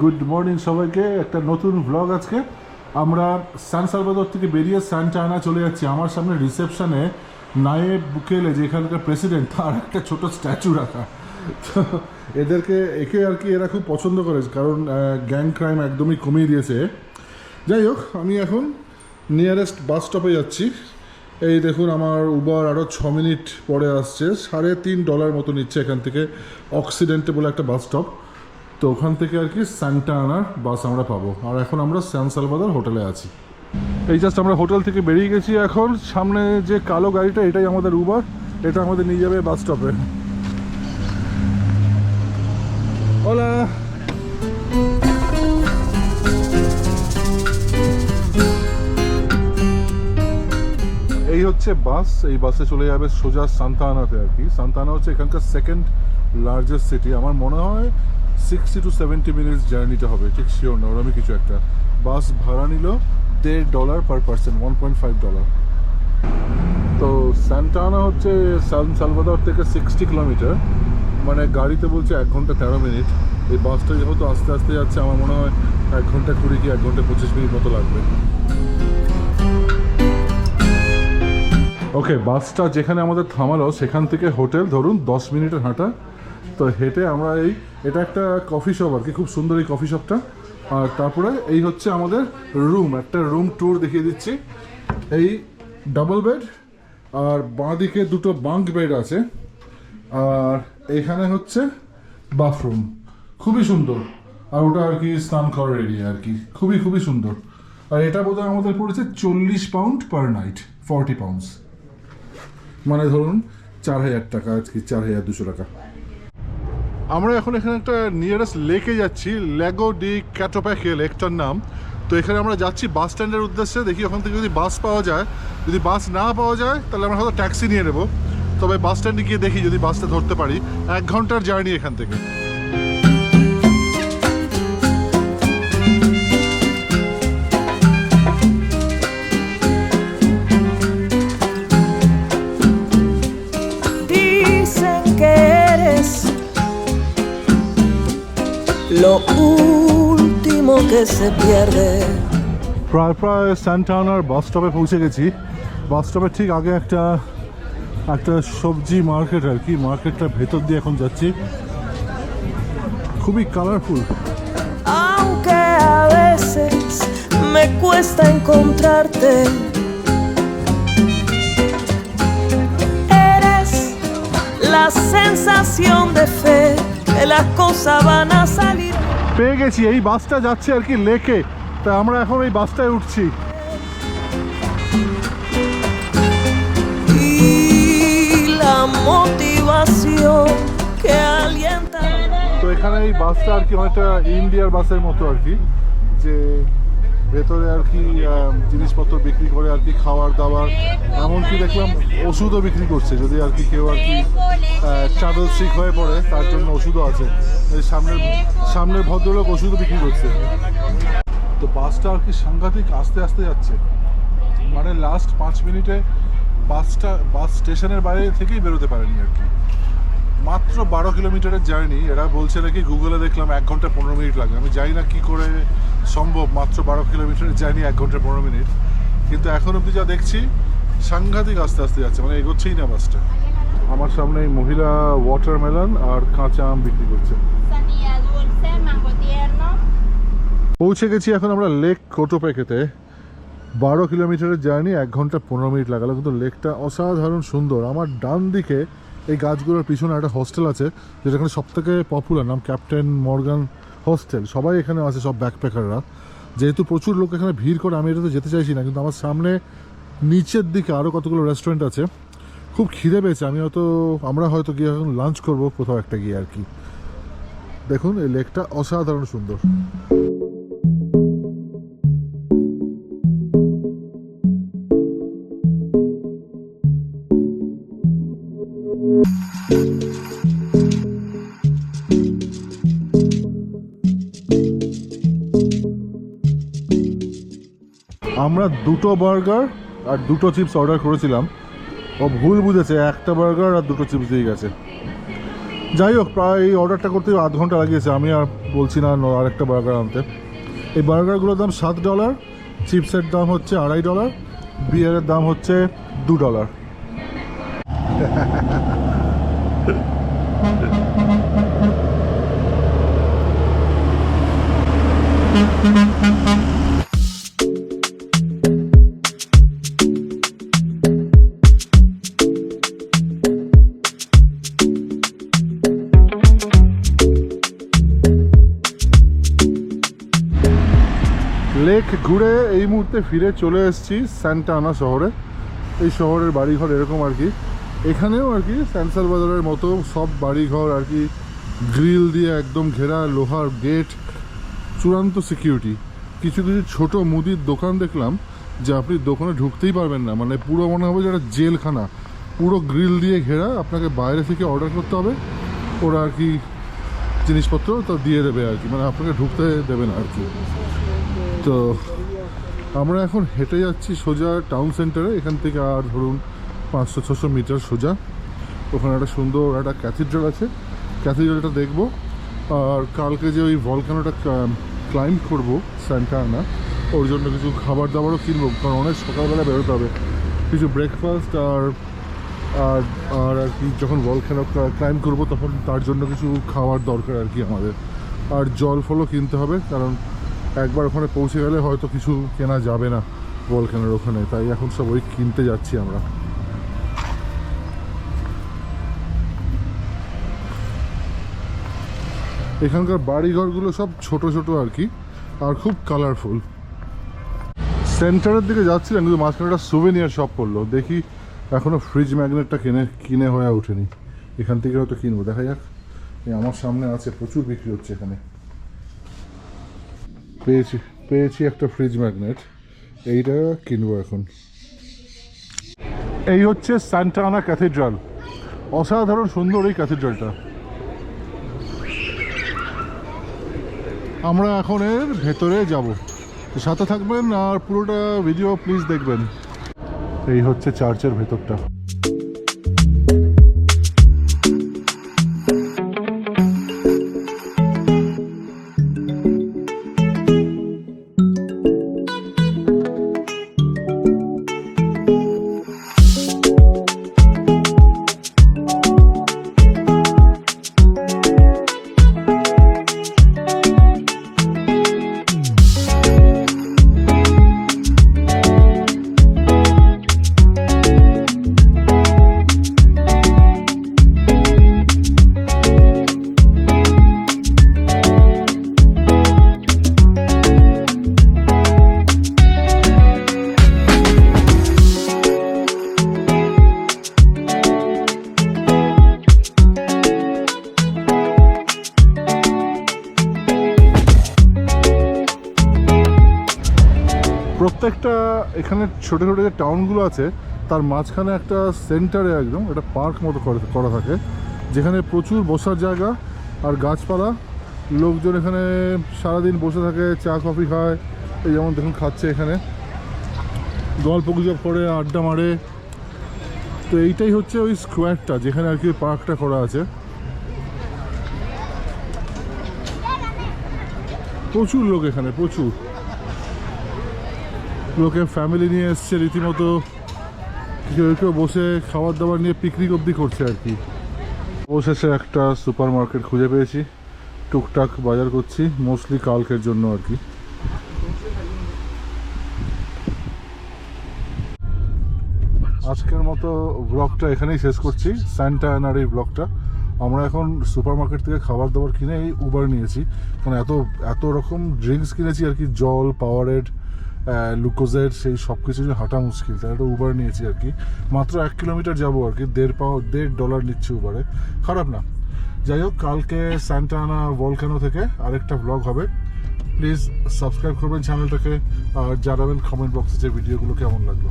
Good morning সবাইকে। একটা নতুন ব্লগ আজকে। আমরা সান সালভাদর থেকে বেরিয়ে সান্টা আনা চলে যাচ্ছি। আমার সামনে রিসেপশনে নায়েব বুকেলে যেখানকার প্রেসিডেন্ট তার একটা ছোট স্ট্যাচু রাখা। এদেরকে, একে আর কি এরা খুব পছন্দ করে, কারণ গ্যাং ক্রাইম একদমই কমিয়ে দিয়েছে। যাই হোক, আমি এখন নিয়ারেস্ট বাস স্টপে যাচ্ছি। এই দেখুন, আমার উবার আরও ছ মিনিট পরে আসছে। সাড়ে তিন ডলার মতো নিচ্ছে এখান থেকে। অক্সিডেন্টে বলে একটা বাস স্টপ তো ওখান থেকে আর কি সান্টা আনার বাস আমরা পাবো। আর এখন আমরা স্যান হোটেলে আছি। এই জাস্ট আমরা হোটেল থেকে বেরিয়ে গেছি এখন। সামনে যে কালো গাড়িটা, এটাই আমাদের উবার এটা আমাদের নিয়ে যাবে বাস স্টপে ওলা এই হচ্ছে বাস এই বাসে চলে যাবে সোজা সান্তানাতে আর কি। সান্তানা হচ্ছে এখানকার সেকেন্ড লার্জেস্ট সিটি আমার মনে হয় সিক্সটি টু সেভেন্টি মিনিটস জার্নিটা হবে, ঠিক শিওর না? ওরমই কিছু একটা। বাস ভাড়া নিল দেড় dollar per person one point five dollar তো স্যান্টানা হচ্ছে সান সালভাদর থেকে সিক্সটি কিলোমিটার মানে গাড়িতে বলছে এক ঘণ্টা তেরো মিনিট এই বাসটা যেহেতু আস্তে আস্তে যাচ্ছে, আমার মনে হয় এক ঘণ্টা কুড়ি কি এক ঘণ্টা পঁচিশ মিনিট মতো লাগবে। ওকে বাসটা যেখানে আমাদের থামালো, সেখান থেকে হোটেল ধরুন দশ মিনিটের হাঁটা। তো হেঁটে আমরা এই, এটা একটা কফি শপ আর কি, খুব সুন্দর এই কফি শপটা আর তারপরে এই হচ্ছে আমাদের রুম একটা রুম ট্যুর দেখিয়ে দিচ্ছি। এই ডাবল বেড আর বাঁদিকে দুটো বাঙ্ক বেড আছে। আর এখানে হচ্ছে বাথরুম খুবই সুন্দর। আর ওটা আর কি স্নান করার এরিয়া আর কি, খুবই খুবই সুন্দর। আর এটা বোধহয় আমাদের পড়েছে চল্লিশ pound per night forty pounds মানে ধরুন চার হাজার টাকা আজকে, চার হাজার দুশো টাকা। আমরা এখন এখানে একটা নিয়ারেস্ট লেকে যাচ্ছি লেগো ডি ক্যাটোপ্যাকে লেকটার নাম। তো এখানে আমরা যাচ্ছি বাস স্ট্যান্ডের উদ্দেশ্যে, দেখি ওখান থেকে যদি বাস পাওয়া যায়। যদি বাস না পাওয়া যায়, তাহলে আমরা হয়তো ট্যাক্সি নিয়ে নেব। তবে বাস স্ট্যান্ডে গিয়ে দেখি যদি বাসটা ধরতে পারি। এক ঘণ্টার জার্নি এখান থেকে। Lo último que se pierde. প্রায় প্রায় স্যান্টানার বাস স্টপে পৌঁছে গেছি বাস স্টপের ঠিক আগে একটা একটা সবজি মার্কেট আর কি মার্কেটটার ভেতর দিয়ে এখন যাচ্ছি খুবই colourful Aunque a veces me cuesta encontrarte. Eres la sensación de fe que las cosas van a salir. পেয়ে গেছি, এই বাসটা যাচ্ছে আর কি লেকে তা আমরা এখন এই বাসটায় উঠছি. তো এখানে এই বাসটা আর কি অনেকটা ইন্ডিয়ার বাসের মতো আর কি, যে ভেতরে আর কি জিনিসপত্র বিক্রি করে আর কি, খাওয়ার দাওয়ার, এমনকি দেখলাম ওষুধও বিক্রি করছে, যদি আর কি কেউ আর কি ট্রাভেল সিক হয়ে পড়ে, তার জন্য ওষুধও আছে। সামনের সামনের ভদ্রলোক ওষুধও বিক্রি করছে। তো বাসটা আর কি সাংঘাতিক আস্তে আস্তে যাচ্ছে। মানে লাস্ট পাঁচ মিনিটে বাসটা, বাস স্টেশনের বাইরে থেকেই বেরোতে পারেনি আর কি। মাত্র বারো কিলোমিটারের জার্নি। এরা বলছে নাকি গুগলে দেখলাম এক ঘণ্টা পনেরো মিনিট লাগে। আমি জানি না কি করে সম্ভব মাত্র বারো কিলোমিটারের জার্নি এক ঘণ্টা পনেরো মিনিট। কিন্তু এখন অবধি যা দেখছি, সাংঘাতিক আস্তে আস্তে যাচ্ছে। মানে এগোচ্ছেই না বাসটা আমার সামনে এই মহিলা ওয়াটারমেলন আর কাঁচা আম বিক্রি করছে. পৌঁছে গেছি এখন আমরা লেক কোটোপেকেতে বারো কিলোমিটারের জার্নি, এক ঘণ্টা পনেরো মিনিট লাগালো। কিন্তু লেকটা অসাধারণ সুন্দর। আমার ডান দিকে এই গাছগুলোর পিছনে একটা হোস্টেল আছে, যেটা এখানে সব থেকে পপুলার নাম ক্যাপ্টেন মর্গান হোস্টেল সবাই এখানে আছে, সব ব্যাকপ্যাকাররা যেহেতু প্রচুর লোক এখানে ভিড় করে, আমি এটাতে যেতে চাইছি না, কিন্তু আমার সামনে নিচের দিকে আরও কতগুলো রেস্টুরেন্ট আছে। খুব খিদে পেয়েছে, আমি হয়তো, আমরা হয়তো গিয়ে এখন লাঞ্চ করব কোথাও একটা গিয়ে আর কি। দেখুন, এই লেকটা অসাধারণ সুন্দর। দুটো বার্গার আর দুটো চিপস অর্ডার করেছিলাম। ও ভুল বুঝেছে, একটা বার্গার আর দুটো চিপস দিয়ে গেছে। যাই হোক, প্রায় এই অর্ডারটা করতে আধ ঘণ্টা লাগিয়েছে, আমি আর বলছি না আরেকটা বার্গার আনতে। এই বার্গারগুলোর দাম সাত ডলার, চিপসের দাম হচ্ছে আড়াই ডলার, বিয়ারের দাম হচ্ছে দু ডলার। লেক ঘুরে এই মুহূর্তে ফিরে চলে এসেছি স্যান্টা আনা শহরে। এই শহরের বাড়িঘর এরকম আর কি। এখানেও আর কি স্যান্সাল বাজারের মতো সব বাড়িঘর আর কি, গ্রিল দিয়ে একদম ঘেরা লোহার গেট, চূড়ান্ত সিকিউরিটি। কিছু কিছু ছোট মুদির দোকান দেখলাম যে আপনি দোকানে ঢুকতেই পারবেন না। মানে পুরো মনে হবে যে জেলখানা। পুরো গ্রিল দিয়ে ঘেরা, আপনাকে বাইরে থেকে অর্ডার করতে হবে। ওরা আর কি জিনিসপত্র তো দিয়ে দেবে আর কি। মানে আপনাকে ঢুকতে দেবে না আর কি। তো আমরা এখন হেঁটে যাচ্ছি সোজা টাউন সেন্টারে এখান থেকে আর ধরুন পাঁচশো, ছশো মিটার সোজা। ওখানে একটা সুন্দর একটা ক্যাথিড্রাল আছে। ক্যাথিড্রালটা দেখব। আর কালকে যে ওই ভলকানোটা ক্লাইম্ব করব স্যান্টা আনা ওর জন্য কিছু খাবার দাবারও কিনবো। কারণ অনেক সকালবেলা বেরোতে হবে। কিছু ব্রেকফাস্ট আর আর আর আর কি, যখন ভলকানো ক্লাইম্ব করব, তখন তার জন্য কিছু খাওয়ার দরকার আর কি আমাদের। আর জল ফলও কিনতে হবে, কারণ একবার ওখানে পৌঁছে গেলে হয়তো কিছু কেনা যাবে না ভলকানোর ওখানে। তাই এখন সব ওই কিনতে যাচ্ছি আমরা। এখানকার বাড়িঘরগুলো সব ছোট ছোট আর কি, আর খুব কালারফুল সেন্টারের দিকে যাচ্ছিলাম, কিন্তু মাঝখানে একটা সুভেনিয়ার শপ করল। দেখি এখনও ফ্রিজ ম্যাগনেটটা কিনে কিনে হয়ে ওঠেনি। এখান থেকে হয়তো কিনবো। দেখা যাক। আমার সামনে আছে, প্রচুর বিক্রি হচ্ছে এখানে। পেয়েছি পেয়েছি একটা ফ্রিজ ম্যাগনেট এইটা কিনবো এখন। এই হচ্ছে স্যান্টানা ক্যাথিড্রাল অসাধারণ সুন্দর এই ক্যাথিড্রালটা আমরা এখন এর ভেতরে যাব। সাথে থাকবেন আর পুরোটা ভিডিও প্লিজ দেখবেন। এই হচ্ছে চার্চের ভেতরটা। প্রত্যেকটা এখানে ছোটো ছোটো যে টাউনগুলো আছে, তার মাঝখানে একটা সেন্টারে একদম একটা পার্ক মতো করে থাকে, যেখানে প্রচুর বসার জায়গা আর গাছপালা। লোকজন এখানে সারাদিন বসে থাকে, চা, কফি খায়, এই যেমন দেখুন খাচ্ছে এখানে। গল্প গুজব করে, আড্ডা মারে। তো এইটাই হচ্ছে ওই স্কোয়ারটা যেখানে আর কি পার্কটা করা আছে। প্রচুর লোক এখানে, প্রচুর। লোকে ফ্যামিলি নিয়ে এসছে, রীতিমতো কেউ কেউ বসে খাবার দাবার নিয়ে পিকনিক অবধি করছে আর কি। অবশেষে একটা সুপার মার্কেট খুঁজে পেয়েছি, টুকটাক বাজার করছি মোস্টলি কালকের জন্য আর কি। আজকের মতো ব্লগটা এখানেই শেষ করছি স্যান্টা অ্যানার এই ব্লগটা আমরা এখন সুপার মার্কেট থেকে খাবার দাবার কিনে এই উবার নিয়েছি, কারণ এত এত রকম ড্রিঙ্কস কিনেছি আর কি, জল পাওয়ারেড লুকোজেড সেই সব কিছু হাঁটা মুশকিল। তাই একটা উবার নিয়েছি আর কি। মাত্র এক কিলোমিটার যাব আর কি, দেড় পাও, দেড় ডলার নিচ্ছে উবারে খারাপ না। যাই হোক, কালকে স্যান্টানা ভলকানো থেকে আরেকটা ব্লগ হবে। প্লিজ সাবস্ক্রাইব করবেন চ্যানেলটাকে আর জানাবেন কমেন্ট বক্সে যে ভিডিওগুলো কেমন লাগল।